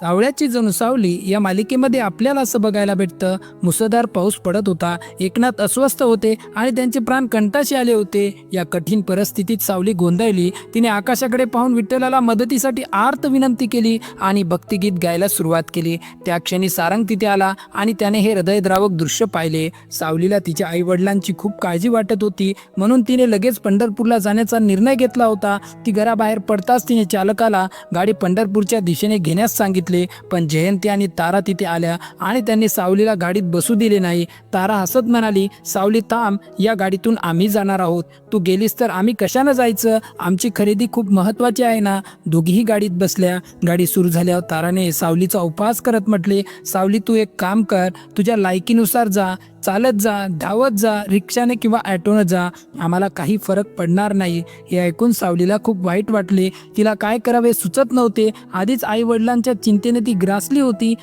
सावळ्याची जणू सावली या मालिकेमध्ये आपल्याला असं बघायला भेटतं. मुसळधार पाऊस पडत होता. एकनाथ अस्वस्थ होते आणि त्यांचे प्राण कंटाशी आले होते. या कठीण परिस्थितीत सावली गोंधळली तिने आकाशाकडे पाहून विठ्ठलाला मदतीसाठी आर्त विनंती केली आणि भक्तिगीत गायला सुरुवात केली. त्या क्षणी सारंग तिथे आला आणि त्याने हे हृदयद्रावक दृश्य पाहिले. सावलीला तिच्या आई वडिलांची खूप काळजी वाटत होती. म्हणून तिने लगेच पंढरपूरला जाण्याचा निर्णय घेतला होता. ती घराबाहेर पडताच तिने चालकाला गाडी पंढरपूरच्या दिशेने घेण्यास सांगितली. पण जयंती आणि तारा तिथे आल्या आणि त्यांनी सावलीला गाडीत बसू दिले नाही. तारा हसत म्हणाली सावली थांब या गाडीतून आम्ही जाणार आहोत. तू गेलीस तर आम्ही कशानं जायचं? आमची खरेदी खूप महत्त्वाची आहे ना? दोघीही गाडीत बसल्या. गाडी सुरू झाल्यावर ताराने सावलीचा उपहास करत म्हटले सावली तू एक काम कर तुझ्या लायकीनुसार जा. चालत जा धावत जा रिक्षाने किंवा ॲटोनं जा. आम्हाला काही फरक पडणार नाही. हे ऐकून सावलीला खूप वाईट वाटले. तिला काय करावे सुचत नव्हते. आधीच आई वडिलांच्या जनतेने ती ग्रासली होती.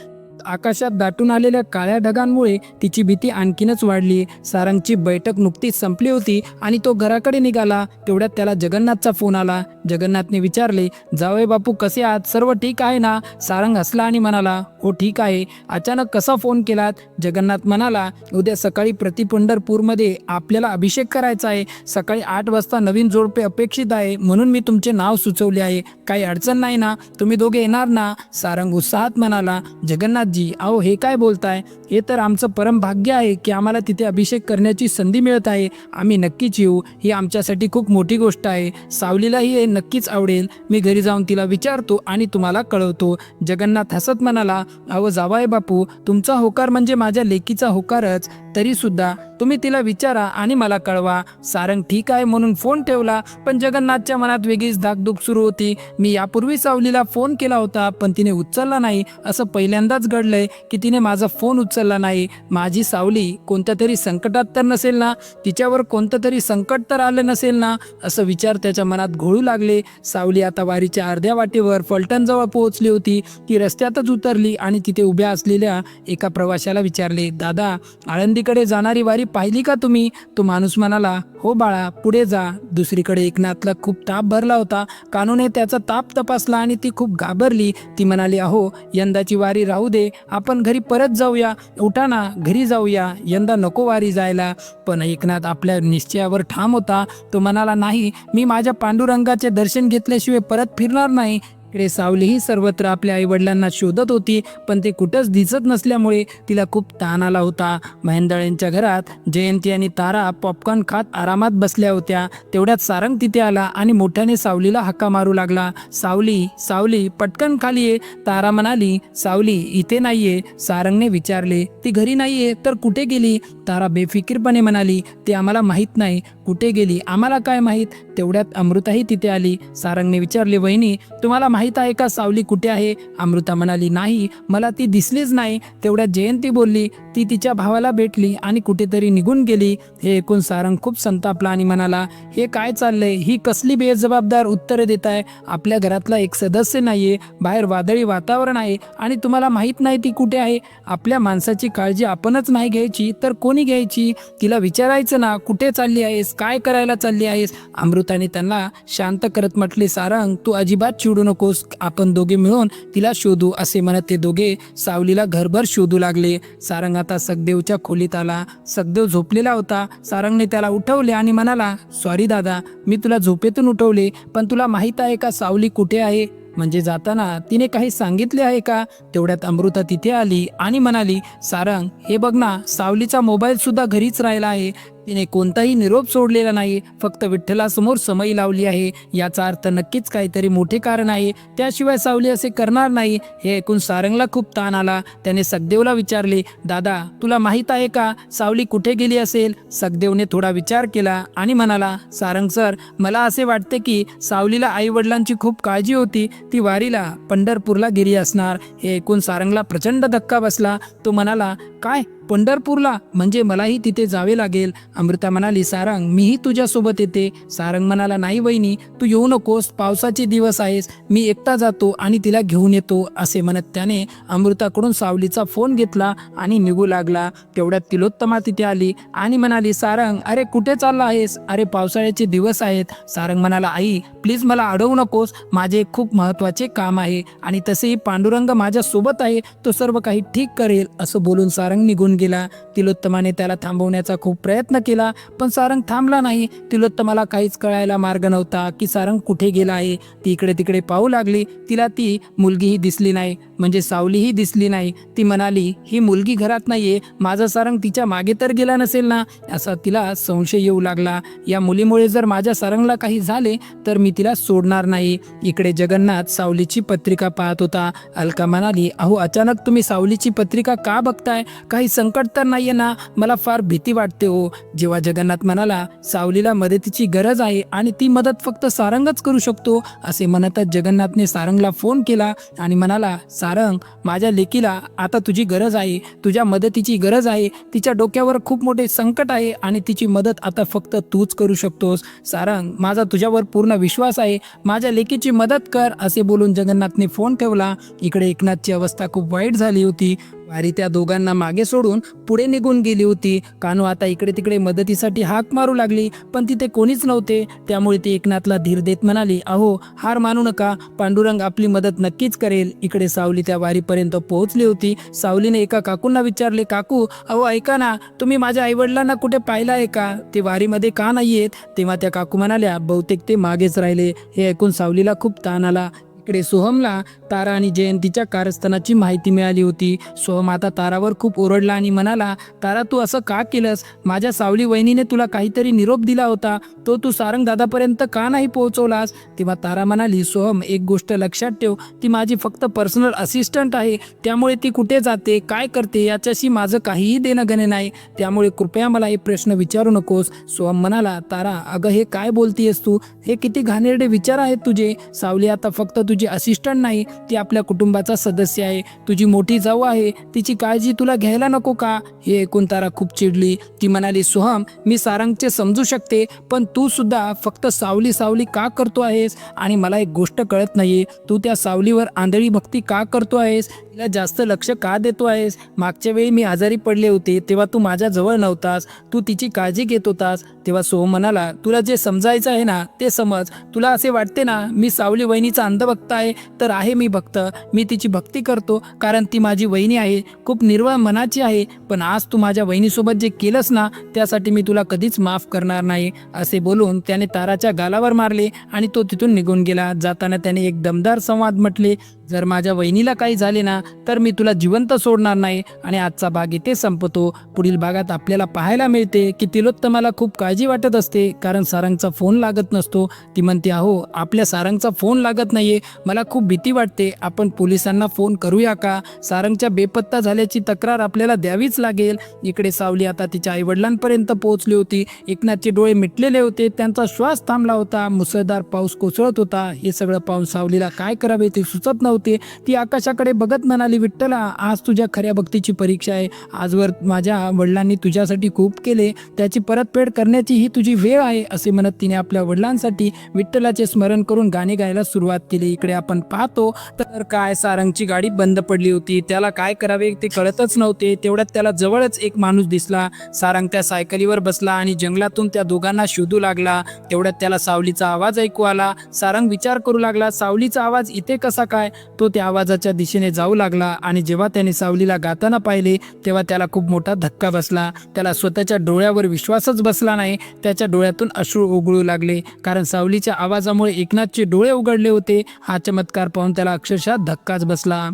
आकाशात दाटून आलेल्या काळ्या ढगांमुळे तिची भीती आणखीनच वाढली. सारंगची बैठक नुकतीच संपली होती आणि तो घराकडे निघाला. तेवढ्यात त्याला जगन्नाथचा फोन आला. जगन्नाथने विचारले जावे बापू कसे आहात? सर्व ठीक आहे ना? सारंग हसला आणि म्हणाला हो ठीक आहे. अचानक कसा फोन केलात? जगन्नाथ म्हणाला उद्या सकाळी प्रति पंढरपूरमध्ये आपल्याला अभिषेक करायचा आहे. सकाळी आठ वाजता नवीन जोडपे अपेक्षित आहे. म्हणून मी तुमचे नाव सुचवले आहे. काही अडचण नाही ना? तुम्ही दोघे येणार ना? सारंग उत्साहात म्हणाला जगन्नाथ जी अहो हे काय बोलताय? हे तर आमचं परम भाग्य आहे की आम्हाला तिथे अभिषेक करण्याची संधी मिळत आहे. आम्ही नक्कीच येऊ. ही आमच्यासाठी खूप मोठी गोष्ट आहे. सावलीलाही हे नक्कीच आवडेल. मी घरी जाऊन तिला विचारतो आणि तुम्हाला कळवतो. जगन्नाथ हसत म्हणाला अहो जावाय बापू तुमचा होकार म्हणजे माझ्या लेकीचा होकारच. तरीसुद्धा तुम्ही तिला विचारा आणि मला कळवा. सारंग ठीक आहे म्हणून फोन ठेवला पण जगन्नाथच्या मनात वेगळीच धाकधूक सुरू होती. मी यापूर्वी सावलीला फोन केला होता पण तिने उचलला नाही. असं पहिल्यांदाच घडलंय की तिने माझा फोन उचलला नाही. माझी सावली कोणत्या तरी संकटात तर नसेल ना? तिच्यावर कोणतं तरी संकट तर आलं नसेल ना? असं विचार त्याच्या मनात घोळू लागले. सावली आता वारीच्या अर्ध्या वाटेवर फलटणजवळ पोहोचली होती. ती रस्त्यातच उतरली आणि तिथे उभ्या असलेल्या एका प्रवाशाला विचारले दादा आळंदीकडे जाणारी वारी पाहिली का तुम्ही? तो माणूस म्हणाला हो बाळा पुढे जा. दुसरीकडे एकनाथला खूप ताप भरला होता. कानूने त्याचा ताप तपासला आणि ती खूप घाबरली. ती म्हणाली अहो यंदाची वारी राहू दे. आपण घरी परत जाऊया. उठा ना घरी जाऊया. यंदा नको वारी जायला. पण एकनाथ आपल्या निश्चयावर ठाम होता. तो म्हणाला नाही मी माझ्या पांडुरंगाचे दर्शन घेतल्याशिवाय परत फिरणार नाही. इकडे सावलीही सर्वत्र आपल्या आईवडिलांना शोधत होती पण ते कुठंच दिसत नसल्यामुळे तिला खूप ताण आला होता. महेंदळेंच्या घरात जयंती आणि तारा पॉपकॉर्न खात आरामात बसल्या होत्या. तेवढ्यात सारंग तिथे आला आणि मोठ्याने सावलीला हक्का मारू लागला. सावली सावली पटकन खाली ये. तारा म्हणाली सावली इथे नाहीये. सारंगने विचारले ती घरी नाहीये तर कुठे गेली? तारा बेफिकीरपणे म्हणाली ते आम्हाला माहीत नाही. कुठे गेली? आम्हाला काय माहीत? तेवढ्यात अमृताही तिथे आली. सारंगने विचारले वहिनी तुम्हाला माहीत आहे का सावली कुठे आहे? अमृता म्हणाली नाही मला ती दिसलीच नाही. तेवढ्यात जयंती बोलली ती तिच्या भावाला भेटली आणि कुठेतरी निघून गेली. हे ऐकून सारंग खूप संतापला आणि म्हणाला हे काय चाललंय? ही कसली बेजबाबदार उत्तरे देत आहे आपल्या घरातला एक सदस्य नाहीये बाहेर वादळी वातावरण आहे आणि तुम्हाला माहीत नाही ती कुठे आहे? आपल्या माणसाची काळजी आपणच नाही घ्यायची तर कोणी घ्यायची? तिला विचारायचं ना कुठे चालली आहेस? काय करायला चालली आहेस? अमृताने त्यांना शांत करत म्हटले सारंग तू अजिबात चिडू नकोस. आपण दोघे मिळून तिला शोधू असे म्हणत ते दोघे सावलीला घरभर शोधू लागले. सारंग आता सखदेवच्या खोलीत आला. सखदेव झोपलेला होता. सारंगने त्याला उठवले आणि म्हणाला सॉरी दादा मी तुला झोपेतून उठवले पण तुला माहीत आहे का सावली कुठे आहे? म्हणजे जाताना तिने काही सांगितले आहे का? तेवढ्यात अमृता तिथे आली आणि म्हणाली सारंग हे बघ ना सावलीचा मोबाईल सुद्धा घरीच राहिला आहे. तिने कोणताही निरोप सोडलेला नाही. फक्त विठ्ठलासमोर समई लावली आहे. याचा अर्थ नक्कीच काहीतरी मोठे कारण आहे. त्याशिवाय सावली असे करणार नाही. हे ऐकून सारंगला खूप ताण आला. त्याने सखदेवला विचारले दादा तुला माहीत आहे का? सावली कुठे गेली असेल? सखदेवने थोडा विचार केला आणि म्हणाला सारंग सर मला असे वाटते की सावलीला आई वडिलांची खूप काळजी होती. ती वारीला पंढरपूरला गेली असणार. हे ऐकून सारंगला प्रचंड धक्का बसला. तो म्हणाला काय? पंढरपूरला म्हणजे मलाही तिथे जावे लागेल. अमृता म्हणाली सारंग मीही तुझ्यासोबत येते. सारंग म्हणाला नाही वहिनी तू येऊ नकोस पावसाचे दिवस आहेस. मी एकटा जातो आणि तिला घेऊन येतो असे म्हणत त्याने अमृताकडून सावलीचा फोन घेतला आणि निघू लागला. तेवढ्यात तिलोत्तमा तिथे आली आणि म्हणाली सारंग अरे कुठे चालला आहेस? अरे पावसाळ्याचे दिवस आहेत. सारंग म्हणाला आई प्लीज मला अडवू नकोस. माझे खूप महत्त्वाचे काम आहे आणि तसेही पांडुरंग माझ्यासोबत आहे. तो सर्व काही ठीक करेल असं बोलून सारंग निघून गेला. तिलोत्तमाने त्याला थांबवण्याचा खूप प्रयत्न केला पण सारंग थांबला नाही. तिलोत्तमाला काहीच कळायला मार्ग नव्हता की सारंग कुठे गेला आहे. ती इकडे तिकडे पाहू लागली. तिला ती मुलगीही दिसली नाही. म्हणजे सावलीही दिसली नाही. ती म्हणाली ही मुलगी घरात नाहीये. माझा सारंग तिच्यामागे तर गेला नसेल ना? असा तिला संशय येऊ लागला. या मुलीमुळे जर माझ्या सारंगला काही झाले तर मी तिला सोडणार नाही. इकडे जगन्नाथ सावलीची पत्रिका पाहत होता. अलका म्हणाली अहो अचानक तुम्ही सावलीची पत्रिका का बघताय? काही संकट तर नाहीये ना? मला फार भीती वाटते हो. जेव्हा जगन्नाथ म्हणाला सावलीला मदतीची गरज आहे आणि ती मदत फक्त सारंगच करू शकतो असे म्हणतच जगन्नाथने सारंगला फोन केला आणि म्हणाला सारंग माझ्या लेकीला आता तुझी गरज आहे. तुझ्या मदतीची गरज आहे. तिच्या डोक्यावर खूप मोठे संकट आहे आणि तिची मदत आता फक्त तूच करू शकतोस. सारंग माझा तुझ्यावर पूर्ण विश्वास आहे. माझ्या लेकीची मदत कर असे बोलून जगन्नाथने फोन ठेवला. इकडे एकनाथची अवस्था खूप वाईट झाली होती. वारी त्या दोघांना मागे सोडून पुढे निघून गेली होती. कानू आता इकडे तिकडे मदतीसाठी हाक मारू लागली पण तिथे कोणीच नव्हते. त्यामुळे ती एकनाथला धीर देत म्हणाली अहो हार मानू नका. पांडुरंग आपली मदत नक्कीच करेल. इकडे सावली त्या वारीपर्यंत पोहोचली होती. सावलीने एका काकूंना विचारले काकू अहो ऐका ना तुम्ही माझ्या आईवडिलांना कुठे पाहिलं आहे का? ते वारीमध्ये का नाही आहेत तेव्हा त्या काकू म्हणाल्या बहुतेक ते मागेच राहिले. हे ऐकून सावलीला खूप ताण आला. इकडे सोहमला तारा आणि जयंतीच्या कारस्थानाची माहिती मिळाली होती. सोहम आता तारावर खूप ओरडला आणि म्हणाला तारा तू असं का केलंस? माझ्या सावली वहिनीने तुला काहीतरी निरोप दिला होता. तो तू सारंग दादापर्यंत का नाही पोहोचवलास? तेव्हा तारा म्हणाली सोहम एक गोष्ट लक्षात ठेव. ती माझी फक्त पर्सनल असिस्टंट आहे. त्यामुळे ती कुठे जाते काय करते याच्याशी माझं काहीही देणं घेणे नाही. त्यामुळे कृपया मला हे प्रश्न विचारू नकोस. सोहम म्हणाला तारा अगं हे काय बोलतीयस तू? हे किती घाणेरडे विचार आहेत तुझे. सावली आता फक्त तुझी तुझी असिस्टंट नाही ती आपल्या कुटुंबाचा सदस्य आहे. तुझी मोठी जाऊ आहे तिची काळजी तुला घ्यायला नको का? हे ऐकून तारा खूप चिडली. ती म्हणाली सोहम मी सारंगचे समजू शकते पण तू सुद्धा फक्त सावली सावली का करतो आहेस? आणि मला एक गोष्ट कळत नाही तू त्या सावलीवर आंधळी भक्ती का करतो आहेस? तिला जास्त लक्ष का देतो आहेस? मागच्या वेळी मी आजारी पडले होते तेव्हा तू माझ्या जवळ नव्हतास. तू तिची काळजी घेत होतास. तेव्हा सोहम म्हणाला तुला जे समजायचं आहे ना ते समज. तुला असे वाटते ना मी सावली वहिनीचा अंधभक्त आहे तर आहे मी भक्त. मी तिची भक्ती करतो कारण ती माझी वहिनी आहे. खूप निर्वळ मनाची आहे पण आज तू माझ्या वहिनीसोबत जे केलंस ना त्यासाठी मी तुला कधीच माफ करणार नाही असे बोलून त्याने ताराच्या गालावर मारले आणि तो तिथून निघून गेला. जाताना त्याने एक दमदार संवाद म्हटले जर माझ्या वहिनीला काही झाले ना तर मी तुला जिवंत सोडणार नाही. आणि आजचा भाग इथे संपतो. पुढील भागात आपल्याला पाहायला मिळते की तिलोत्तमाला खूप काळजी वाटत असते कारण सारंगचा फोन लागत नसतो. ती म्हणते अहो आपल्या सारंगचा फोन लागत नाहीये. मला खूप भीती वाटते. आपण पोलिसांना फोन करूया का? सारंगच्या बेपत्ता झाल्याची तक्रार आपल्याला द्यावीच लागेल. इकडे सावली आता तिच्या आईवडिलांपर्यंत पोहोचली होती. एकनाथचे डोळे मिटलेले होते. त्यांचा श्वास थांबला होता. मुसळधार पाऊस कोसळत होता. हे सगळं पाहून सावलीला काय करावे ते सुचत नव्हतं. होते. ती आकाशाकडे बघत म्हणाली विठ्ठला आज तुझ्या खऱ्या भक्तीची परीक्षा आहे. आजवर माझ्या वडिलांनी तुझ्यासाठी खूप केले. त्याची परतफेड करण्याची ही तुझी वेळ आहे असे म्हणत तिने आपल्या वडिलांसाठी विठ्ठलाचे स्मरण करून गाणे गायला सुरुवात केली. इकडे आपण पाहतो तर काय सारंगची गाडी बंद पडली होती. त्याला काय करावे ते कळतच नव्हते. तेवढ्यात त्याला जवळच एक माणूस दिसला. सारंग त्या सायकलीवर बसला आणि जंगलातून त्या दोघांना शोधू लागला. तेवढ्यात त्याला सावलीचा आवाज ऐकू आला. सारंग विचार करू लागला सावलीचा आवाज इथे कसा काय? तो त्या आवाजाच्या दिशेने जाऊ लागला आणि जेव्हा त्याने सावलीला गाताना पाहिले तेव्हा त्याला खूप मोठा धक्का बसला. त्याला स्वतःच्या डोळ्यावर विश्वासच बसला नाही. त्याच्या डोळ्यातून अश्रू उघळू लागले कारण सावलीच्या आवाजामुळे एकनाथचे डोळे उघडले होते. हा चमत्कार पाहून त्याला अक्षरशः धक्काच बसला.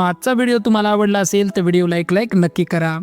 आजचा व्हिडिओ तुम्हाला आवडला असेल तर व्हिडिओ लाईक लाईक नक्की करा.